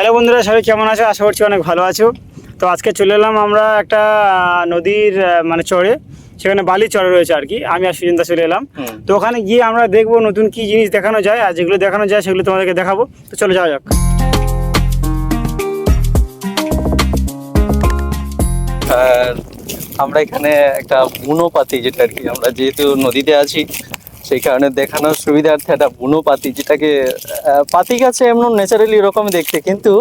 Hello বন্ধুরা সবাই কেমন আছো? আশা করছি অনেক ভালো আছো। তো আজকে চলে এলাম আমরা একটা নদীর মানে চড়ে সেখানে বালি চড়ে রয়েছে আর কি। আমি আর সুজনদা চলে এলাম। তো ওখানে গিয়ে আমরা দেখব নতুন কি জিনিস দেখানো যায়। আর যেগুলো দেখানো যায় সেগুলো তোমাদেরকে দেখাবো। তো চলে যাওয়া যাক। আমরা এখানে একটা বুনো পাতি যেটা আর কি আমরা যেহেতু নদীতে আছি সেই কারণে দেখানোর সুবিধার্থে একটা বুনো পাতি যেটাকে পাতি গাছে এমন ন্যাচারালি এরকম দেখতে কিন্তু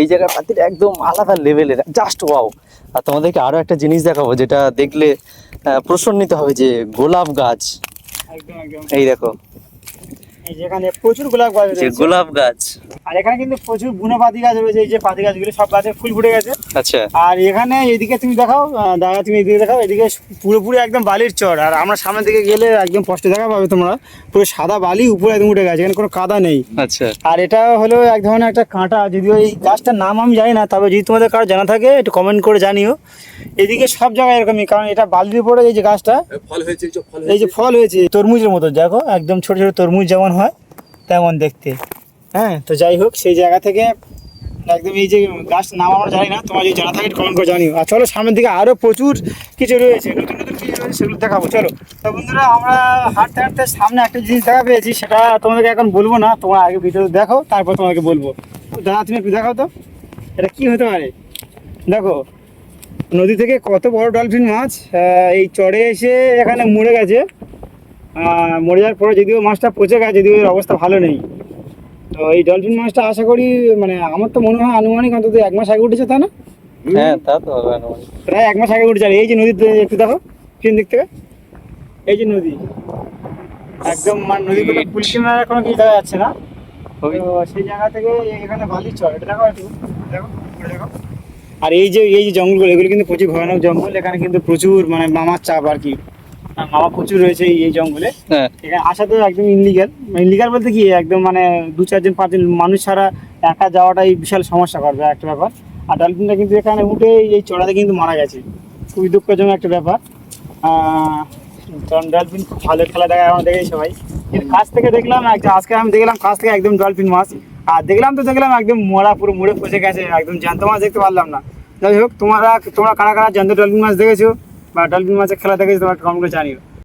এই জায়গার পাতিটা একদম আলাদা লেভেলের জাস্ট ওয়াও আর তোমাদেরকে আরও একটা জিনিস দেখাবো যেটা দেখলে প্রসন্নিত হবে যে গোলাপ গাছ। এই দেখো যেখানে প্রচুর গোলাপ গাছ যে রয়েছে গোলাপ গাছ। আর এখানে কিন্তু প্রচুর বুনো পাতি গাছ রয়েছে এই যে পাতি গাছগুলো সব গাছে ফুল ফুটে গেছে। আচ্ছা। আর এখানে এদিকে তুমি দেখাও দাদা তুমি এদিকে দেখাও এদিকে পুরোপুরি একদম বালির চর। আর আমরা সামনের দিকে গেলে একদম স্পষ্ট দেখা পাবে তোমরা পুরো সাদা বালি উপরে একদম উঠে গেছে এখানে কোনো কাদা নেই। আচ্ছা। আর এটা হলো এক ধরনের একটা কাঁটা যদিও এই গাছটার নাম আমি জানি না তবে যদি তোমাদের কারও জানা থাকে একটু কমেন্ট করে জানিও। এদিকে সব জায়গায় এরকমই কারণ এটা বালির উপরে এই যে গাছটা ফল হয়েছে এই যে ফল এই যে ফল হয়েছে তরমুজের মতো দেখো একদম ছোট ছোট তরমুজ যেমন হয় তেমন দেখতে। হ্যাঁ তো যাই হোক, সেই জায়গা থেকে একদম এই যে গাছ নাম আমরা জানি না, তোমার যদি জানা থাকে কমেন্ট করে জানিও। আর চলো, সামনের দিকে আরও প্রচুর কিছু রয়েছে, নতুন নতুন কিছু রয়েছে, সেগুলো দেখাবো, চলো। তো বন্ধুরা, আমরা হাঁটতে হাঁটতে সামনে একটা জিনিস দেখা পেয়েছি, সেটা তোমাদেরকে এখন বলব না, তোমরা আগে ভিডিও দেখো, তারপর তোমাকে বলব। দাদা, তুমি একটু দেখাও তো, এটা কী হতে পারে? দেখো, নদী থেকে কত বড় ডলফিন মাছ এই চড়ে এসে এখানে মরে গেছে। মরে যাওয়ার পরে যদিও মাছটা পচে গেছে যদিও এর অবস্থা ভালো নেই। তো এই ডলফিন মাছটা আশা করি মানে আমার তো মনে হয় আনুমানিক অন্তত এক মাস আগে উঠেছে তা না? হ্যাঁ তা তো হবে আনুমানিক। প্রায় এক মাস আগে উঠেছে আর এই যে নদীতে একটু দেখো পিছন দিক থেকে। এই যে নদী। একদম মানে নদী কোনো পুল কিনারা কোনো কিছু দেখা যাচ্ছে না। সেই জায়গা থেকে এখানে বালি চর এটা দেখো একটু দেখো দেখো। আর এই যে এই যে জঙ্গলগুলো এগুলো কিন্তু প্রচুর ভয়ানক জঙ্গল এখানে কিন্তু প্রচুর মানে মামার চাপ আর কি। আর মামা প্রচুর রয়েছে এই জঙ্গলে। হ্যাঁ। এখানে আসা তো একদম ইনলিগাল ইনলিগাল বলতে কি একদম মানে দু চারজন পাঁচজন মানুষ ছাড়া একা যাওয়াটাই বিশাল সমস্যা করবে একটা ব্যাপার। আর ডলফিনটা কিন্তু এখানে উঠে এই চড়াতে কিন্তু মারা গেছে। খুবই দুঃখজনক একটা ব্যাপার। কারণ ডলফিন খুব ভালো খেলা দেখায় আমরা দেখেছি সবাই। কাছ থেকে দেখলাম আজকে আমি দেখলাম কাছ থেকে একদম ডলফিন মাছ। আর দেখলাম তো দেখলাম একদম মরা পুরো মরে পচে গেছে একদম জ্যান্ত মাছ দেখতে পারলাম না। যাই হোক তোমরা তোমরা কারা কারা জ্যান্ত ডলফিন মাছ দেখেছ? বা ডলফিন মাছের খেলা দেখেছি তোমার কমেন্ট করে জানিও।